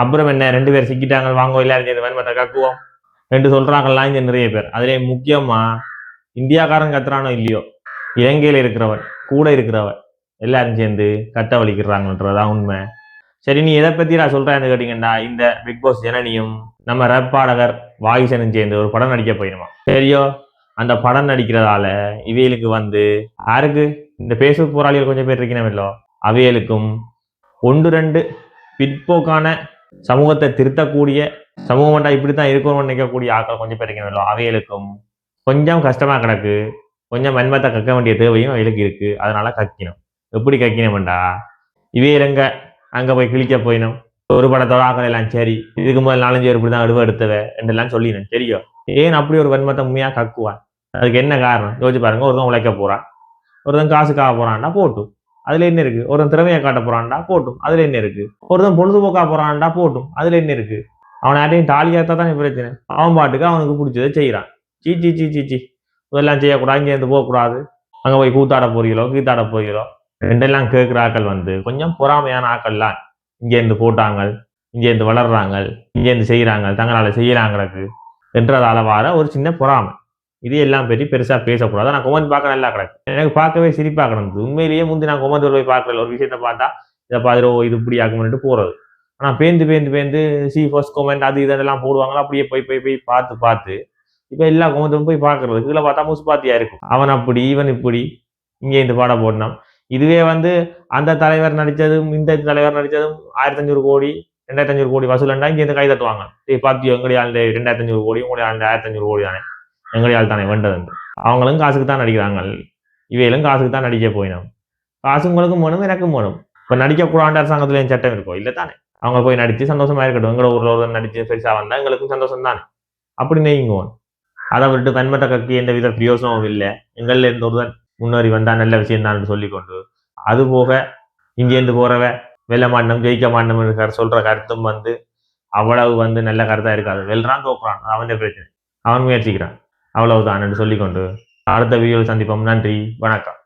அப்புறம் என்ன ரெண்டு பேர் சிக்கிட்டாங்க வாங்கோ எல்லாரும் சேர்ந்து வன்மத்தை கக்குவோம். ரெண்டு சொல்றாங்கலாம் இங்க நிறைய பேர். அதுல முக்கியமா இந்தியாக்காரன் கத்துறானோ இல்லையோ இலங்கையில இருக்கிறவன் கூட இருக்கிறவன் எல்லாரும் சேர்ந்து கட்ட வலிக்கிறாங்கன்றதுதான் உண்மை. சரி நீ எதை பத்தி நான் சொல்றேன்னு கேட்டீங்கன்னா இந்த பிக் பாஸ் ஜனனியும் நம்ம ரப்பாடகர் வாகிசனும் சேர்ந்து ஒரு படம் நடிக்க போயிருமா சரியோ? அந்த படம் நடிக்கிறதால இவைகளுக்கு வந்து யாருக்கு? இந்த பேஸ்புக் போராளிகள் கொஞ்சம் பேர் இருக்கணுமല്ലോ அவைகளுக்கும் ஒன்று ரெண்டு பிற்போக்கான சமூகத்தை திருத்தக்கூடிய சமூகம்டா இப்படி தான் இருக்கணும்னு நினைக்கக்கூடிய ஆட்கள் கொஞ்சம் பேர் இருக்கணுமല്ലോ அவைகளுக்கும் கொஞ்சம் கஷ்டமா கிடக்கு. கொஞ்சம் மன்மத்தை கக்க வேண்டிய தேவையும் அவைகளுக்கு இருக்கு. அதனால கக்கினோம். எப்படி கக்கினோம்டா? இவையிலங்க அங்க போய் கிழிக்க போயினோம். ஒரு படத்தோட ஆக்கள் எல்லாம் சரி இதுக்கு முதல் நாலஞ்சு பேர் இப்படி தான் அடுவு எடுத்தவ என்றெல்லாம் சொல்லினேன் தெரியும் ஏன் அப்படி ஒரு வன்மத்தை உண்மையா கக்குவான்? அதுக்கு என்ன காரணம்? யோசிச்சு பாருங்க. ஒருத்தன் உழைக்க போறான். ஒருத்தன் காசுக்காக போறான்னா போட்டும் அதில் என்ன இருக்கு? ஒருத்தன் திறமையை காட்ட போகிறான்டா போட்டும். அதில் என்ன இருக்குது ஒருத்தன் பொழுதுபோக்கா போகிறான்டா போட்டும். அதில் என்ன இருக்குது அவன் யாரையும் தாலியாத்தா தான் பிரச்சனை. அவன் பாட்டுக்கு அவனுக்கு பிடிச்சதை செய்கிறான் சீ சீ சீ சீ சீ. இதெல்லாம் செய்யக்கூடாது இங்கேருந்து போகக்கூடாது. அங்கே போய் கூத்தாட போகிறீங்களோ கீத்தாட போகிறீங்களோ ரெண்டெல்லாம் கேட்குற ஆக்கள் வந்து கொஞ்சம் பொறாமையான ஆக்கள்லாம் இங்கேருந்து போட்டாங்க இங்கேருந்து வளர்றாங்க இங்கேருந்து செய்கிறாங்க தங்களால் தங்களால என்றதால வர ஒரு சின்ன பொறாமை. இது எல்லாம் பற்றி பெருசா பேசக்கூடாது. நான் கொமெண்ட் பார்க்க நல்லா கிடக்கு. எனக்கு பார்க்கவே சிரிப்பாக கிடந்தது. உண்மையிலேயே முந்தி நான் கொமெண்ட் போய் பார்க்கல ஒரு விஷயத்த பார்த்தா இதை பார்த்துட்டு ஓ இது இப்படி ஆகும்னுட்டு போறது. ஆனா பேந்து பேந்து பேந்து சி ஃபர்ஸ்ட் கொமெண்ட் அது இதெல்லாம் போடுவாங்களா? அப்படியே போய் போய் போய் பார்த்து பார்த்து. இப்போ எல்லா கொமெண்ட்டும் போய் பார்க்கறது கீழே பார்த்தா முஸ்பாத்தியா இருக்கும். அவன் அப்படி இவன் இப்படி. இங்கே இந்த பாடம் போடணும். இதுவே வந்து அந்த தலைவர் நடிச்சதும் இந்த தலைவர் நடிச்சதும் ஆயிரத்தி அஞ்சூறு கோடி ரெண்டாயிரத்தி அஞ்சூறு கோடி வசூலண்டா இங்க இருந்து கை தட்டுவாங்க. பார்த்தியோ எங்களுடைய ஆண்டு ரெண்டாயிரத்தி அஞ்சூறு கோடி உங்களுடைய ஆள் ஆயிரத்தி அஞ்சூறு கோடி தானே? எங்களுடைய தானே வேண்டது அவங்களும் காசுக்கு தான் நடிக்கிறாங்க இவையிலும் காசுக்கு தான் நடிக்க போயினோம். காசு உங்களுக்கும் வேணும் எனக்கும் வேணும். நடிக்க நடிக்கக்கூடாது அரசாங்கத்துல என் சட்டம் இருக்கும் இல்லை தானே. அவங்க போய் நடிச்சு சந்தோஷமா இருக்கட்டும். எங்களோட ஊரில் ஒரு நடிச்சு பெருசாக வந்தால் எங்களுக்கும் சந்தோஷம் தானே. அப்படி நெய்ங்குவோம் அதை விட்டு வன்மத்தை கக்கி எந்த வித பிரயோசனமும் இல்லை. எங்கள்ல இருந்து ஒருவன் முன்னேறி வந்தால் நல்ல விஷயம் தான் சொல்லிக்கொண்டு. அது போக இங்கேருந்து போறவ வெள்ள மாட்டோம் ஜெயிக்க மாட்டோம் சொல்ற கருத்தும் வந்து அவ்வளவு வந்து நல்ல கருத்தா இருக்காது. வெல்றான் தோக்குறான். அவன் பிரச்சனை. அவன் முயற்சிக்கிறான். அவ்வளவுதான் என்று சொல்லிக்கொண்டு அடுத்த வீடியோவில் சந்திப்போம். நன்றி. வணக்கம்.